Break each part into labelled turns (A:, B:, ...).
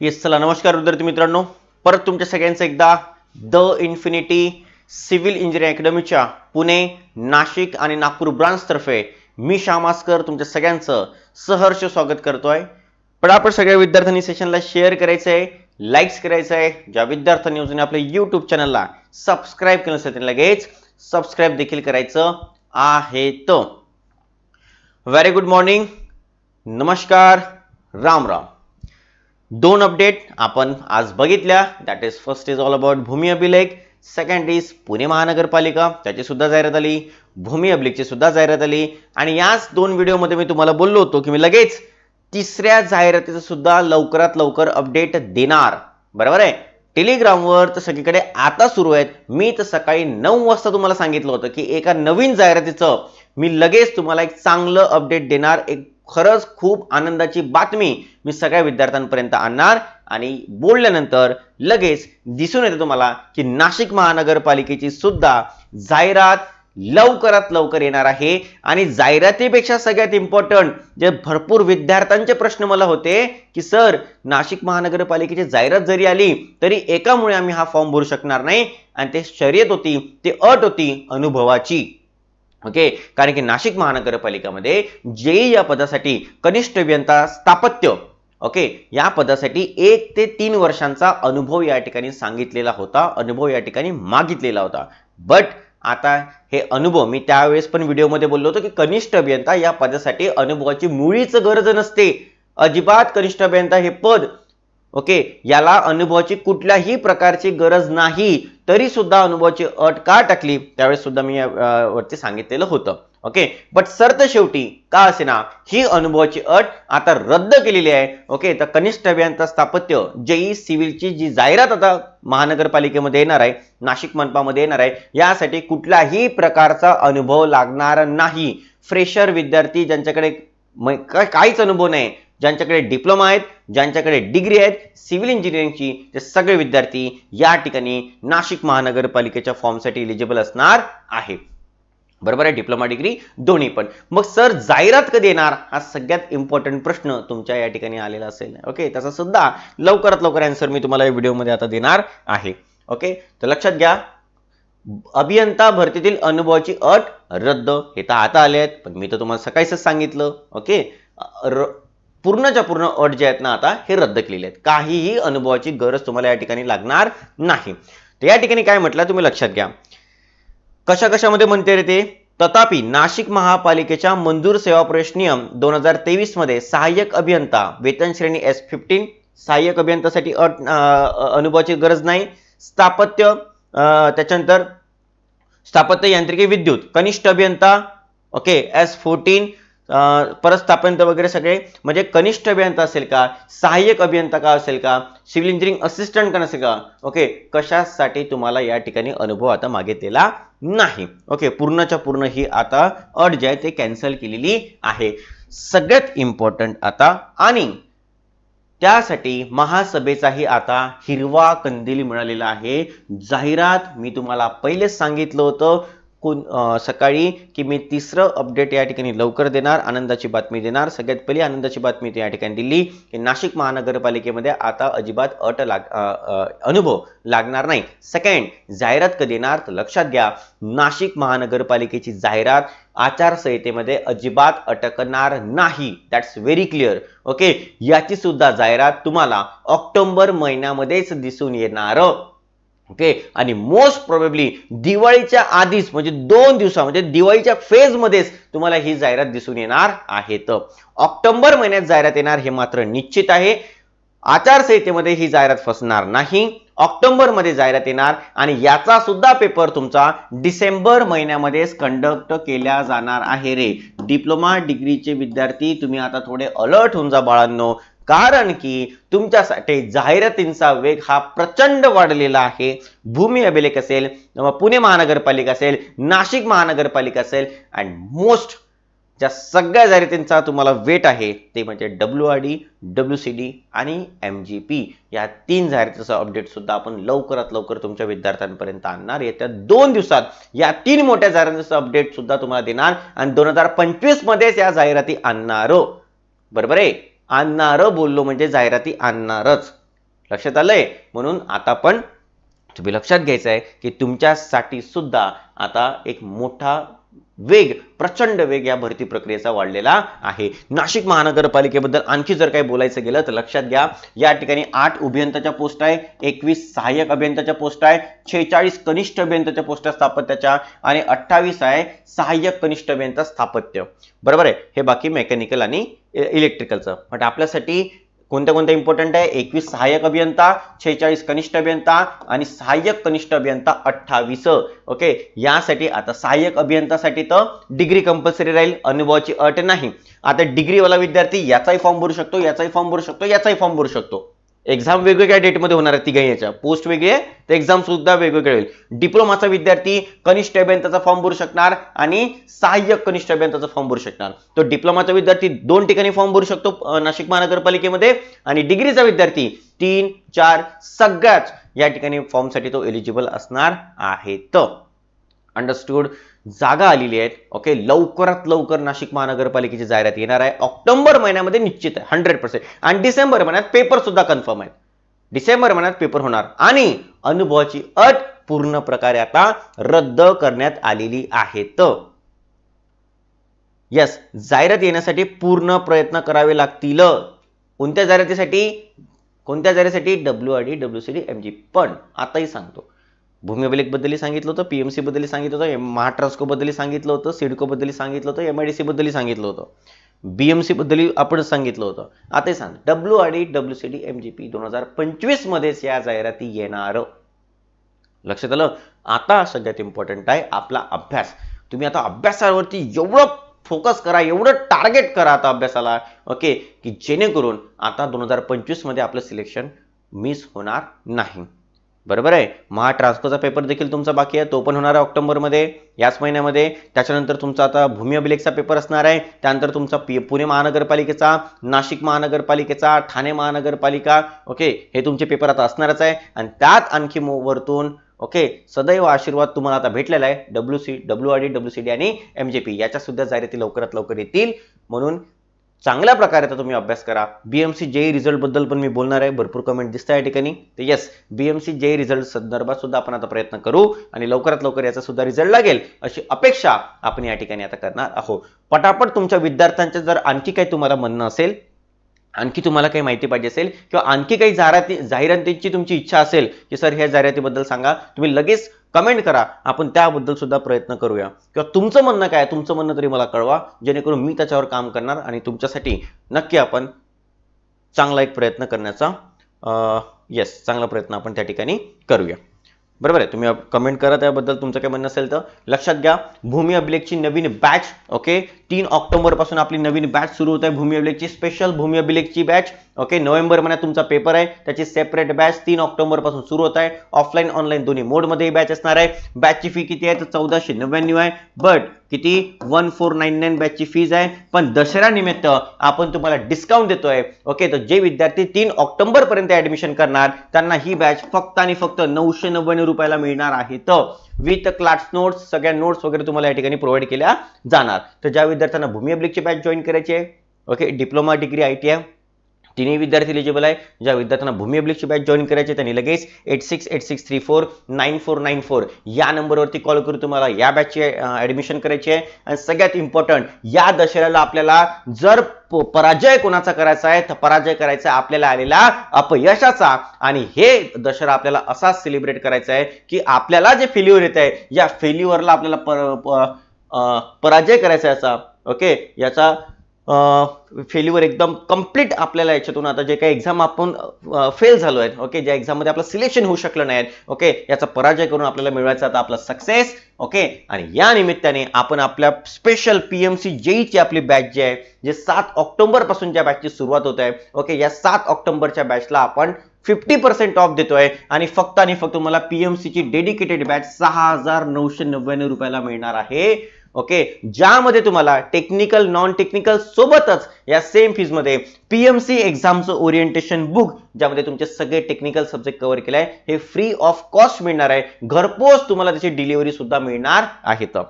A: Yes चला नमस्कार विद्यार्थी मित्रांनो. परत तुमच्या सगळ्यांचं एकदा द इन्फिनिटी सिव्हिल इंजिनिअरिंग अकॅडमीच्या पुणे नाशिक आणि नागपूर ब्रांचतर्फे मी श्यामास्कर तुमच्या सगळ्यांचं सहर्ष स्वागत करतोय. पण आपण सगळ्या विद्यार्थ्यांनी सेशनला शेअर करायचं आहे लाईक्स करायचं आहे ज्या विद्यार्थ्यांनी अजून आपल्या यूट्यूब चॅनलला सबस्क्राईब केलं असेल त्यांनी लगेच सबस्क्राईब देखील करायचं आहे. तर व्हेरी गुड मॉर्निंग नमस्कार. राम राम. दोन अपडेट आपण आज बघितल्या. That is first is all about Bhumi Abhilekh. Second is Pune महानगरपालिका. त्याची सुद्धा जाहिरात आली. भूमी अभिलेखची सुद्धा जाहिरात आली. आणि याच दोन व्हिडिओमध्ये मी तुम्हाला बोललो होतो की मी लगेच तिसऱ्या जाहिरातीचं सुद्धा लवकरात लवकर अपडेट देणार. बरोबर आहे? टेलिग्रामवर तर सगळीकडे आता सुरू आहेत. मी तर सकाळी नऊ वाजता तुम्हाला सांगितलं होतं की एका नवीन जाहिरातीचं मी लगेच तुम्हाला एक चांगलं अपडेट देणार. एक खरंच खूप आनंदाची बातमी मी सगळ्या विद्यार्थ्यांपर्यंत आणणार आणि बोलल्यानंतर लगेच दिसून येते तुम्हाला की नाशिक महानगरपालिकेची सुद्धा जाहिरात लवकरात लवकर येणार आहे. आणि जाहिरातीपेक्षा सगळ्यात इम्पॉर्टंट जे भरपूर विद्यार्थ्यांचे प्रश्न मला होते की सर नाशिक महानगरपालिकेची जाहिरात जरी आली तरी एकामुळे आम्ही हा फॉर्म भरू शकणार नाही. आणि ते शर्यत होती ते अट होती अनुभवाची. ओके कारण की नाशिक महानगरपालिकामध्ये जेई या पदासाठी कनिष्ठ अभियंता स्थापत्य ओके या पदासाठी एक ते तीन वर्षांचा अनुभव या ठिकाणी सांगितलेला होता अनुभव या ठिकाणी मागितलेला होता. बट आता हे अनुभव मी त्यावेळेस पण व्हिडिओमध्ये बोललो होतो की कनिष्ठ अभियंता या पदासाठी अनुभवाची मुळीच गरज नसते. अजिबात कनिष्ठ अभियंता हे पद ओके याला अनुभवाची कुठल्याही प्रकारची गरज नाही तरी सुद्धा अनुभवाची अट का टाकली? त्यावेळेस सुद्धा मी वरती सांगितलेलं होतं. ओके बट सरत शेवटी का असेना? ही अनुभवाची अट आता रद्द केलेली आहे. ओके तर कनिष्ठ अभियंता स्थापत्य जेई सिव्हिलची जी जाहिरात आता महानगरपालिकेमध्ये येणार आहे नाशिक मनपामध्ये येणार आहे यासाठी कुठल्याही प्रकारचा अनुभव लागणार नाही. फ्रेशर विद्यार्थी ज्यांच्याकडे काहीच अनुभव नाही ज्यांच्याकडे डिप्लोमा आहेत ज्यांच्याकडे डिग्री आहेत सिव्हिल इंजिनिअरिंगची ते सगळे विद्यार्थी या ठिकाणी नाशिक महानगरपालिकेच्या फॉर्मसाठी इलिजिबल असणार आहे. बरोबर आहे? डिप्लोमा डिग्री दोन्ही पण. मग सर जाहिरात कधी येणार? हा सगळ्यात इम्पॉर्टंट प्रश्न तुमच्या या ठिकाणी आलेला असेल. ओके त्याचा सुद्धा लवकरात लवकर अँसर मी तुम्हाला या व्हिडिओमध्ये आता देणार आहे. ओके तर लक्षात घ्या. अभियंता भरतीतील अनुभवाची अट रद्द. हे तर आता आले आहेत पण मी तर तुम्हाला सकाळीच सांगितलं. ओके र- पूर्णच्या पूर्ण अट जे आहेत ना आता हे रद्द केलेले आहेत. काहीही अनुभवाची गरज तुम्हाला या ठिकाणी लागणार नाही. तर या ठिकाणी काय म्हटलं तुम्ही लक्षात घ्या. कशा कशामध्ये म्हणते रे ते? तथापि नाशिक महापालिकेच्या मंजूर सेवा प्रवेश नियम दोन हजार तेवीसमध्ये सहाय्यक अभियंता वेतन श्रेणी एस फिफ्टीन सहाय्यक अभियंतासाठी अट अनुभवाची गरज नाही. स्थापत्य त्याच्यानंतर स्थापत्य यांत्रिकी विद्युत कनिष्ठ अभियंता ओके एस फोर्टीन परत वगैरे सगळे म्हणजे कनिष्ठ अभियंता असेल का? सहाय्यक अभियंता का असेल का? सिव्हिल इंजिनिअरिंग असिस्टंट का नसेल का? ओके कशासाठी तुम्हाला या ठिकाणी अनुभव आता मागितलेला नाही? ओके पूर्णच्या पूर्ण ही आता अट जी आहे ते कॅन्सल केलेली आहे. सगळ्यात इम्पॉर्टंट आता आणि त्यासाठी महासभेचाही आता हिरवा कंदील मिळालेला आहे. जाहिरात मी तुम्हाला पहिलेच सांगितलं होतं. कोण सकाळी की मी तिसरं अपडेट या ठिकाणी लवकर देणार आनंदाची बातमी देणार. सगळ्यात पहिली आनंदाची बातमी या ठिकाणी दिली की नाशिक महानगरपालिकेमध्ये आता अजिबात अट लाग अनुभव लागणार नाही. सेकंड जाहिरात कधी येणार? तर लक्षात घ्या नाशिक महानगरपालिकेची जाहिरात आचारसंहितेमध्ये अजिबात अटकणार नाही. दॅट्स व्हेरी क्लिअर ओके याची सुद्धा जाहिरात तुम्हाला ऑक्टोबर महिन्यामध्येच दिसून येणार. ओके? आणि मोस्ट प्रोबेबली दिवाळीच्या आधीच म्हणजे दोन दिवसा म्हणजे दिवाळीच्या फेजमध्येच तुम्हाला ही जाहिरात दिसून येणार आहे तर ऑक्टोबर महिन्यात जाहिरात येणार हे मात्र निश्चित आहे. आचारसंहितेमध्ये ही जाहिरात फसणार नाही. ऑक्टोबरमध्ये जाहिरात येणार आणि याचा सुद्धा पेपर तुमचा डिसेंबर महिन्यामध्येच कंडक्ट केला जाणार आहे रे. डिप्लोमा डिग्रीचे विद्यार्थी तुम्ही आता थोडे अलर्ट होऊन जा बाळांनो. कारण की तुमच्यासाठी जाहिरातींचा वेग हा प्रचंड वाढलेला आहे. भूमी अभिलेख असेल पुणे महानगरपालिका असेल नाशिक महानगरपालिका असेल अँड मोस्ट ज्या सगळ्या जाहिरातींचा तुम्हाला वेट आहे ते म्हणजे W R D W C D आणि एम जी पी या तीन जाहिरातीचा अपडेट सुद्धा आपण लवकरात लवकर तुमच्या विद्यार्थ्यांपर्यंत आणणार येत्या दोन दिवसात या तीन मोठ्या जाहिरातीचा अपडेट सुद्धा तुम्हाला देणार आणि दोन हजार पंचवीस मध्येच या जाहिराती आणणार हो. बरोबर आहे? आणणार बोललो म्हणजे जाहिराती आणणारच. लक्षात आलंय? म्हणून आता पण तुम्ही लक्षात घ्यायचं आहे की तुमच्यासाठी सुद्धा आता एक मोठा वेग प्रचंड वेग या भरती प्रक्रियेचा वाढलेला आहे. नाशिक महानगरपालिकेबद्दल आणखी जर काही बोलायचं गेलं तर लक्षात घ्या या ठिकाणी आठ अभियंताच्या पोस्ट आहे एकवीस सहाय्यक अभियंताच्या पोस्ट आहे छेचाळीस कनिष्ठ अभियंताच्या पोस्ट आहे स्थापत्याच्या आणि अठ्ठावीस आहे सहाय्यक कनिष्ठ अभियंता स्थापत्य. बरोबर आहे? हे बाकी मेकॅनिकल आणि इलेक्ट्रिकलचं बट आपल्यासाठी कोणत्या कोणत्या इम्पॉर्टंट आहे? एकवीस सहाय्यक अभियंता छेचाळीस कनिष्ठ अभियंता आणि सहाय्यक कनिष्ठ अभियंता अठ्ठावीस. ओके यासाठी आता सहाय्यक अभियंतासाठी तर डिग्री कंपल्सरी राहील अनुभवाची अट नाही. आता डिग्रीवाला विद्यार्थी याचाही फॉर्म भरू शकतो याचाही फॉर्म भरू शकतो याचाही फॉर्म भरू शकतो. एक्झाम वेगवेगळ्या डेटमध्ये होणार आहे तिघा याच्या. पोस्ट वेगळी आहे तर एक्झाम सुद्धा वेगवेगळे होईल. डिप्लोमाचा विद्यार्थी कनिष्ठ अभियंताचा फॉर्म भरू शकणार आणि सहाय्यक कनिष्ठ अभियंताचा फॉर्म भरू शकणार. तो डिप्लोमाचा विद्यार्थी दोन ठिकाणी फॉर्म भरू शकतो नाशिक महानगरपालिकेमध्ये आणि डिग्रीचा विद्यार्थी तीन चार सगळ्याच या ठिकाणी फॉर्मसाठी तो एलिजिबल असणार आहे. तर अंडरस्टूड जागा आलेली आहेत. ओके लवकरात लवकर नाशिक महानगरपालिकेची जाहिरात येणार आहे. ऑक्टोबर महिन्यामध्ये निश्चित आहे. हंड्रेड पर्सेंट आणि डिसेंबर महिन्यात पेपर सुद्धा कन्फर्म आहे डिसेंबर महिन्यात पेपर होणार. आणि अनुभवाची अट पूर्ण प्रकारे आता रद्द करण्यात आलेली आहे तर यस जाहिरात येण्यासाठी पूर्ण प्रयत्न करावे लागतील. कोणत्या जाहिरातीसाठी? कोणत्या जाहिरातीसाठी? W R D W C D M G पण आताही सांगतो. भूमी सांगितलं होतं पी एम सीबद्दलही सांगितलं होतं एम बद्दलही सांगितलं होतं सिडकोबद्दलही सांगितलं होतं एम आय डी सीबद्दलही सांगितलं होतं. बी एम सीबद्दलही आपण सांगितलं होतं. आताही सांग W R D W C D M G P दोन हजार पंचवीसमध्येच या जाहिराती येणार. लक्षात आलं? आता सगळ्यात इम्पॉर्टंट आहे आपला अभ्यास. तुम्ही आता अभ्यासावरती एवढं फोकस करा एवढं टार्गेट करा आता अभ्यासाला ओके की जेणेकरून आता दोन हजार पंचवीसमध्ये आपलं सिलेक्शन मिस होणार नाही. बरोबर आहे. महा ट्रान्सफरचा पेपर देखील तुमचा बाकी आहे. तो पण होणार आहे ऑक्टोबरमध्ये याच महिन्यामध्ये. त्याच्यानंतर तुमचा आता भूमी अभिलेखचा पेपर असणार आहे. त्यानंतर तुमचा पी पुणे महानगरपालिकेचा नाशिक महानगरपालिकेचा ठाणे महानगरपालिका ओके हे तुमचे पेपर आता असणारच आहे. आणि त्यात आणखी वरतून ओके सदैव आशीर्वाद तुम्हाला आता भेटलेला आहे. W C W R D W C D आणि एम जे पी याच्या सुद्धा जाहिराती लवकरात लवकर येतील. म्हणून चांगल्या प्रकारे आता तुम्ही अभ्यास करा. बीएमसी जेई रिझल्टबद्दल पण मी बोलणार आहे. भरपूर कमेंट दिसत आहे या ठिकाणी. तर येस बीएमसी जेई रिझल्ट संदर्भात सुद्धा आपण आता प्रयत्न करू आणि लवकरात लवकर याचा सुद्धा रिझल्ट लागेल अशी अपेक्षा आपण या ठिकाणी आता करणार आहोत. पटापट तुमच्या विद्यार्थ्यांचं जर आणखी काही तुम्हाला म्हणणं असेल आणखी तुम्हाला काही माहिती पाहिजे असेल किंवा आणखी काही जाहिराती जाहिरातींची तुमची इच्छा असेल की सर ह्या जाहिरातीबद्दल सांगा. तुम्ही लगेच कमेंट करा. आपण त्याबद्दल सुद्धा प्रयत्न करूया. किंवा तुमचं म्हणणं काय तुमचं म्हणणं तरी मला कळवा. जेणेकरून मी त्याच्यावर काम करणार आणि तुमच्यासाठी नक्की आपण चांगला एक प्रयत्न करण्याचा येस चांगला प्रयत्न आपण त्या ठिकाणी करूया. बरोबर आहे? तुम्ही कमेंट करा त्याबद्दल तुमचं काय म्हणणं असेल तर लक्षात घ्या. भूमी अभिलेखची नवीन बॅच ओके तीन ऑक्टोबरपासून आपली नवीन बॅच सुरू होत आहे. भूमी अभिलेखची स्पेशल भूमी अभिलेखची बॅच ओके नोव्हेंबर महिन्यात तुमचा पेपर आहे. त्याची सेपरेट बॅच तीन ऑक्टोबरपासून सुरू होत आहे. ऑफलाईन ऑनलाईन दोन्ही मोडमध्ये ही बॅच असणार आहे. बॅचची फी किती आहे? तर चौदाशे नव्याण्णव आहे. बट किती? वन फोर नाईन नाईन बॅचची फीज आहे. पण दसऱ्या निमित्त आपण तुम्हाला डिस्काउंट देतोय. ओके तर जे विद्यार्थी तीन ऑक्टोबरपर्यंत ॲडमिशन ऍडमिशन करणार त्यांना ही बॅच फक्त आणि फक्त नऊशे नव्याण्णव रुपयाला मिळणार आहे. तर विथ क्लास नोट्स सगळ्या नोट्स वगैरे तुम्हाला या ठिकाणी प्रोव्हाइड केल्या जाणार. तर ज्या विद्यार्थ्यांना भूमी अभिलेखची बॅच जॉईन करायची आहे. Okay diploma degree I T I तिन्ही विद्यार्थी एलिजिबल आहे. ज्या विद्यार्थ्यांना भूमी अभिलेखची बॅच जॉईन करायची त्यांनी लगेच eight six eight six three four nine four nine four या नंबरवरती कॉल करून तुम्हाला या बॅचची ऍडमिशन करायची आहे. आणि सगळ्यात इम्पॉर्टंट या दशऱ्याला आपल्याला जर प- पराजय कोणाचा करायचा आहे तर पराजय करायचा आहे आपल्याला आलेला अपयशाचा. आणि हे दशरा आपल्याला असा सेलिब्रेट करायचा आहे की आपल्याला जे फेल्युअर येत आहे या फेल्युअरला आपल्याला प- पराजय करायचा आहे असा. ओके? याचा फेल्युअर एकदम कंप्लीट आपल्याला याच्यातून आता जे काही एक्झाम आपण फेल झालो आहे ओके? ज्या एक्झाममध्ये आपलं सिलेक्शन होऊ शकलं नाही ओके? याचा पराजय करून आपल्याला मिळवायचा आता आपला सक्सेस ओके? आणि या निमित्ताने आपण आपल्या स्पेशल पीएमसी जेईची आपली बॅच जी आहे जे सात ऑक्टोबरपासून ज्या बॅचची सुरुवात होत आहे ओके? या सात ऑक्टोबरच्या बॅचला आपण फिफ्टी पर्सेंट ऑफ देतोय आणि फक्त आणि फक्त तुम्हाला पीएमसी ची डेडिकेटेड बॅच सहा हजार नऊशे नव्याण्णव रुपयाला मिळणार आहे. ओके? ज्यामध्ये तुम्हाला टेक्निकल नॉन टेक्निकल सोबतच या सेम फीजमध्ये पीएमसी एक्झामचं ओरिएंटेशन बुक ज्यामध्ये तुमचे सगळे टेक्निकल सब्जेक्ट कव्हर केले आहे हे फ्री ऑफ कॉस्ट मिळणार आहे. घरपोच तुम्हाला त्याची डिलिव्हरी सुद्धा मिळणार आहे. तर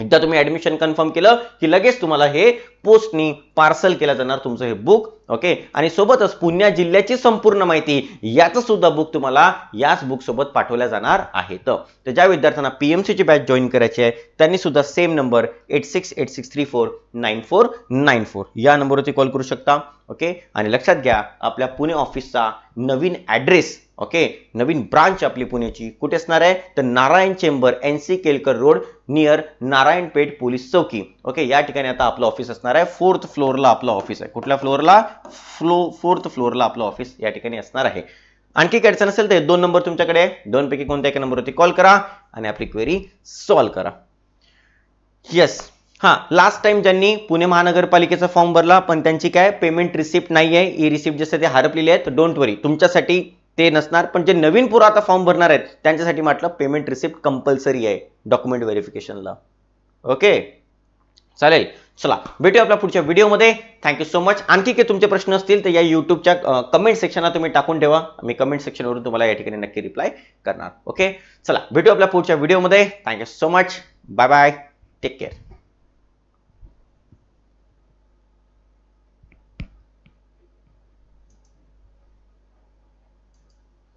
A: एकदा तुम्ही ऍडमिशन कन्फर्म केलं की लगेच तुम्हाला हे पोस्टनी पार्सल केलं जाणार तुमचं हे बुक ओके आणि सोबतच पुण्या जिल्ह्याची संपूर्ण माहिती याचं सुद्धा बुक तुम्हाला याच बुक सोबत पाठवल्या जाणार आहे तर ज्या विद्यार्थ्यांना पीएमसीची बॅच जॉईन करायची आहे त्यांनी सुद्धा same number eight six eight six three four nine four nine four या नंबरवरती कॉल करू शकता ओके आणि लक्षात घ्या आपल्या पुणे ऑफिसचा नवीन ॲड्रेस ओके? नवीन ब्रांच आपली पुण्याची. कुठे असणार आहे? तर Narayan chamber N C Kelkar road near Narayanpeth police चौकी. ओके? या ठिकाणी आता आपलं ऑफिस असणार आहे. फोर्थ फ्लोअरला आपलं ऑफिस आहे. कुठल्या फ्लोअरला फ्लो फोर्थ फ्लोअरला आपलं ऑफिस या ठिकाणी असणार आहे. आणखी काय अडचण असेल तर दोन नंबर तुमच्याकडे दोनपैकी कोणत्या एका नंबरवरती कॉल करा आणि आपली क्वेरी सॉल्व्ह करा. येस हा लास्ट टाइम ज्यांनी पुणे महानगरपालिकेचा फॉर्म भरला पण त्यांची काय? पेमेंट रिसिप्ट नाही आहे ई रिसिप्ट जसं ते हरपलेले आहेत डोंट वरी तुमच्यासाठी ते नसणार पण जे नवीन पुरा आता फॉर्म भरणार आहेत त्यांच्यासाठी म्हटलं पेमेंट रिसिप्ट कंपल्सरी आहे डॉक्युमेंट व्हेरिफिकेशनला ओके चालेल. चला भेटू आपल्या पुढच्या व्हिडिओमध्ये थँक्यू सो मच आणखी काही तुमचे प्रश्न असतील तर या यूट्यूबच्या कमेंट सेक्शनला तुम्ही टाकून ठेवा. मी कमेंट सेक्शनवरून तुम्हाला या ठिकाणी नक्की रिप्लाय करणार. ओके चला भेटू आपल्या पुढच्या व्हिडिओमध्ये thank you so much bye bye take care